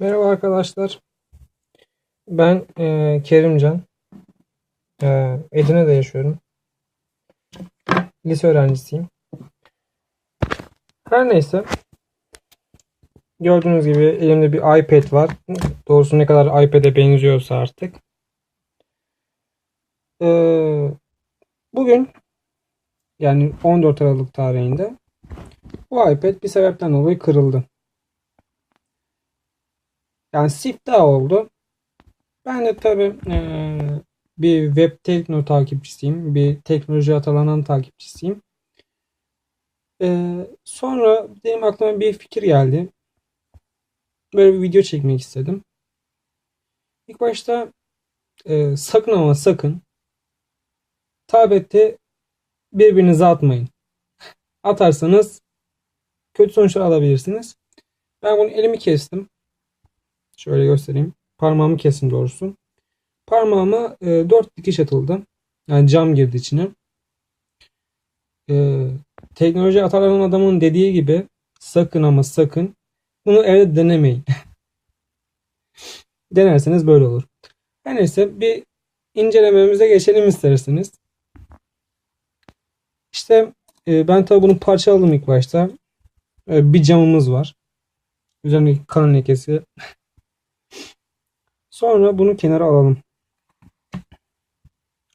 Merhaba arkadaşlar. Ben eee, Kerimcan. Eee, Edirne'de yaşıyorum. Lise öğrencisiyim. Her neyse. Gördüğünüz gibi elimde bir iPad var. Doğrusu ne kadar iPad'e benziyorsa artık. Eee, bugün yani 14 Aralık tarihinde bu iPad bir sebepten dolayı kırıldı. Yani siftah oldu. Ben de tabii eee, bir web tekno takipçisiyim. Bir teknoloji atalanan takipçisiyim. Eee, sonra benim aklıma bir fikir geldi. Böyle bir video çekmek istedim. İlk başta eee, sakın ama sakın tableti birbirinize atmayın. Atarsanız kötü sonuçlar alabilirsiniz. Ben bunu elimi kestim. Şöyle göstereyim. Parmağımı kestim doğrusu. Parmağıma e, 4 dikiş atıldı. Yani cam girdi içine. E, teknoloji atalan adamın dediği gibi sakın ama sakın bunu evde denemeyin. Denerseniz böyle olur. Her neyse bir incelememize geçelim isterseniz. İşte e, ben tabii bunu parçaladım ilk başta. E, bir camımız var. Üzerindeki kan lekesi. Sonra bunu kenara alalım.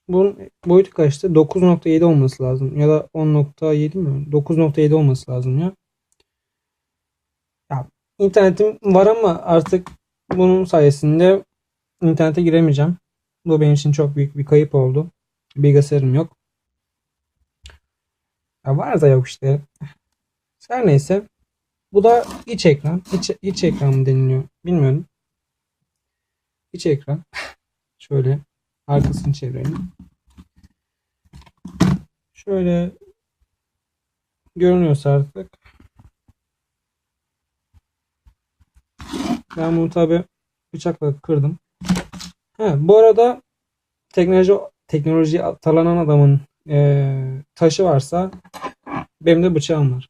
Bunun boyutu kaçtı? 9.7 olması lazım. Ya da 10.7 mi? 9.7 olması lazım ya. Ya internetim var ama artık bunun sayesinde internete giremeyeceğim. Bu benim için çok büyük bir kayıp oldu. Bilgisayarım yok. Ya var da yok işte. Her neyse. Bu da iç ekran. İç, iç ekran mı deniliyor? Bilmiyorum. İç ekran. Şöyle arkasını çevirelim. Şöyle görünüyorsa artık. Ben bunu tabi bıçakla kırdım. Ha, bu arada teknoloji teknoloji talanan adamın eee, taşı varsa benim de bıçağım var.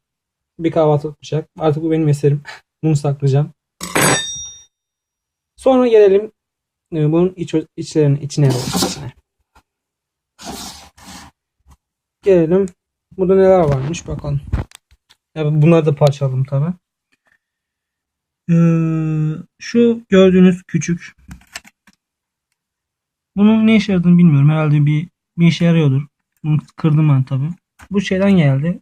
Bir kahvaltılık bıçak. Artık bu benim eserim. Bunu saklayacağım. Sonra gelelim e, bunun iç, içlerinin içine içine. Gelelim. Burada neler varmış bakalım. Ya bunları da parçaladım tabi. şu gördüğünüz küçük. Bunun ne işe yaradığını bilmiyorum. Herhalde bir bir işe yarıyordur. Bunu kırdım ben tabi. Bu şeyden geldi.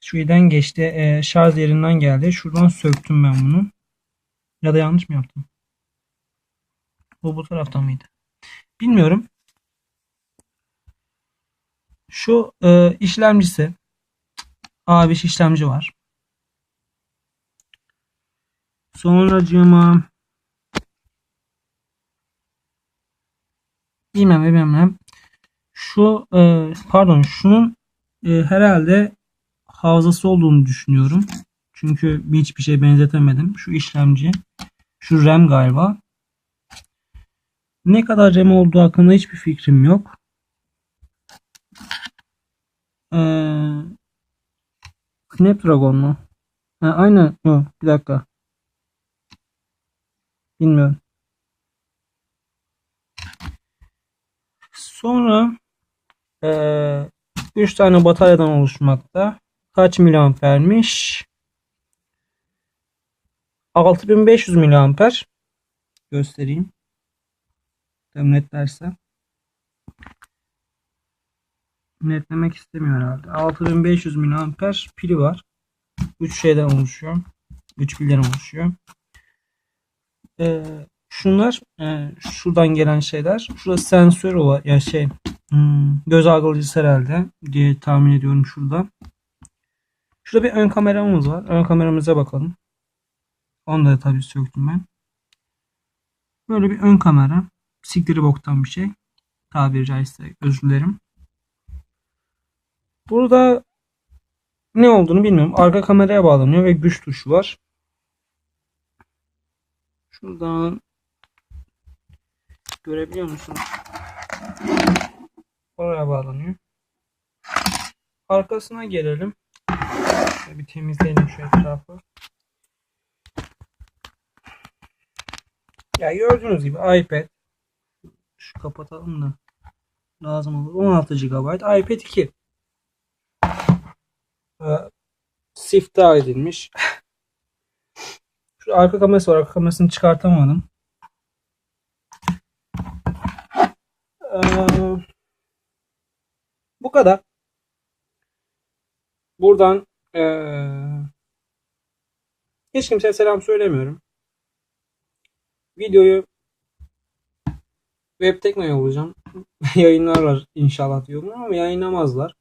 Şeyden geçti. E, şarj yerinden geldi. Şuradan söktüm ben bunu. Ya da yanlış mı yaptım? Bu bu taraftan mıydı? Bilmiyorum. Şu e, işlemcisi A5 işlemci var. Sonracığıma bilmem bilmem şu e, pardon şunun e, herhalde hafızası olduğunu düşünüyorum. Çünkü hiçbir şey benzetemedim. Şu işlemci. Şu RAM galiba. Ne kadar RAM olduğu hakkında hiçbir fikrim yok. Ee, Snapdragon mu? Ha, aynen. Yok, bir dakika. Bilmiyorum. Sonra ee, 3 tane bataryadan oluşmakta. Kaç miliampermiş? 6500 miliamper. Göstereyim. Tabii netlerse. Netlemek istemiyor herhalde. 6500 miliamper pili var. 3 şeyden oluşuyor. 3 pilden oluşuyor. Ee, şunlar e, şuradan gelen şeyler. Şurada sensör var. Ya şey hmm, göz algılayıcısı herhalde diye tahmin ediyorum şurada. Şurada bir ön kameramız var. Ön kameramıza bakalım. Onu da tabii söktüm ben. Böyle bir ön kamera. Siktiri boktan bir şey. Tabiri caizse özür dilerim. Burada ne olduğunu bilmiyorum. Arka kameraya bağlanıyor ve güç tuşu var. Şuradan görebiliyor musunuz? Oraya bağlanıyor. Arkasına gelelim. Şöyle bir temizleyelim şu etrafı. Ya gördüğünüz gibi iPad şu kapatalım da lazım olur. 16 GB iPad 2 ee, siftah edilmiş. Şu arka kamerası var. Arka kamerasını çıkartamadım. Ee, bu kadar. Buradan ee, hiç kimseye selam söylemiyorum. Videoyu Web Tekno'ya olacağım. Yayınlarlar inşallah diyorum ama yayınlamazlar.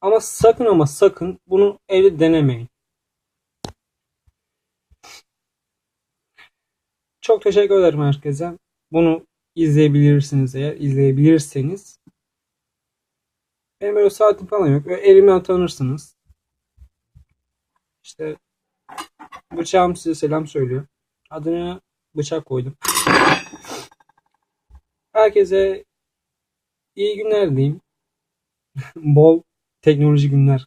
Ama sakın ama sakın bunu evde denemeyin. Çok teşekkür ederim herkese. Bunu izleyebilirsiniz eğer izleyebilirseniz. Benim böyle saatim falan yok. Böyle elime tanırsınız. İşte bıçağım size selam söylüyor. Adını bıçak koydum. Herkese iyi günler diyeyim. Bol teknoloji günler